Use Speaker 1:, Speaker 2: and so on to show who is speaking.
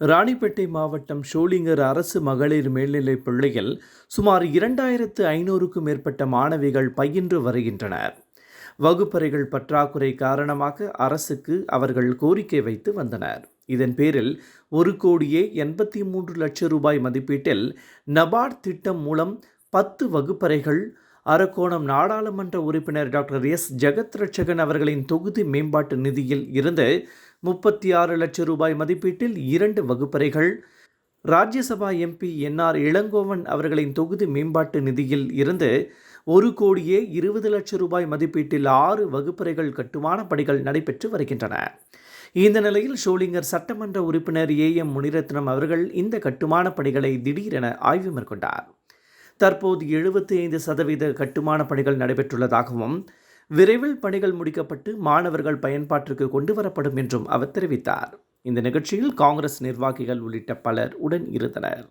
Speaker 1: ராணிப்பேட்டை மாவட்டம் ஷோலிங்கர் அரசு மகளிர் மேல்நிலைப் பள்ளியில் சுமார் இரண்டாயிரத்து ஐநூறுக்கும் மேற்பட்ட மாணவிகள் பயின்று வருகின்றனர். வகுப்பறைகள் பற்றாக்குறை காரணமாக அரசுக்கு அவர்கள் கோரிக்கை வைத்து வந்தனர். இதன் பேரில் ஒரு கோடியே எண்பத்தி மூன்று லட்சம் ரூபாய் மதிப்பீட்டில் நபார்ட் திட்டம் மூலம் பத்து வகுப்பறைகள் அரக்கோணம் நாடாளுமன்ற உறுப்பினர் டாக்டர் எஸ். ஜெகத் ரட்சகன் அவர்களின் தொகுதி மேம்பாட்டு நிதியில் இருந்து முப்பத்தி ஆறு லட்சம் ரூபாய் மதிப்பீட்டில் இரண்டு வகுப்பறைகள். ராஜ்யசபா எம்பி என்ஆர் இளங்கோவன் அவர்களின் தொகுதி மேம்பாட்டு நிதியில் இருந்து ஒரு கோடியே இருபது லட்சம் ரூபாய் மதிப்பீட்டில் ஆறு வகுப்பறைகள் கட்டுமான பணிகள் நடைபெற்று வருகின்றன. இந்த நிலையில் ஷோலிங்கர் சட்டமன்ற உறுப்பினர் ஏ எம் முனிரத்னம் அவர்கள் இந்த கட்டுமான பணிகளை திடீரென ஆய்வு மேற்கொண்டார். தற்போது எழுபத்தி ஐந்து சதவீத கட்டுமான பணிகள் நடைபெற்றுள்ளதாகவும் விரைவில் பணிகள் முடிக்கப்பட்டு மாணவர்கள் பயன்பாட்டிற்கு கொண்டு வரப்படும் என்றும் அவர் தெரிவித்தார். இந்த நிகழ்ச்சியில் காங்கிரஸ் நிர்வாகிகள் உள்ளிட்ட பலர் உடன் இருந்தனர்.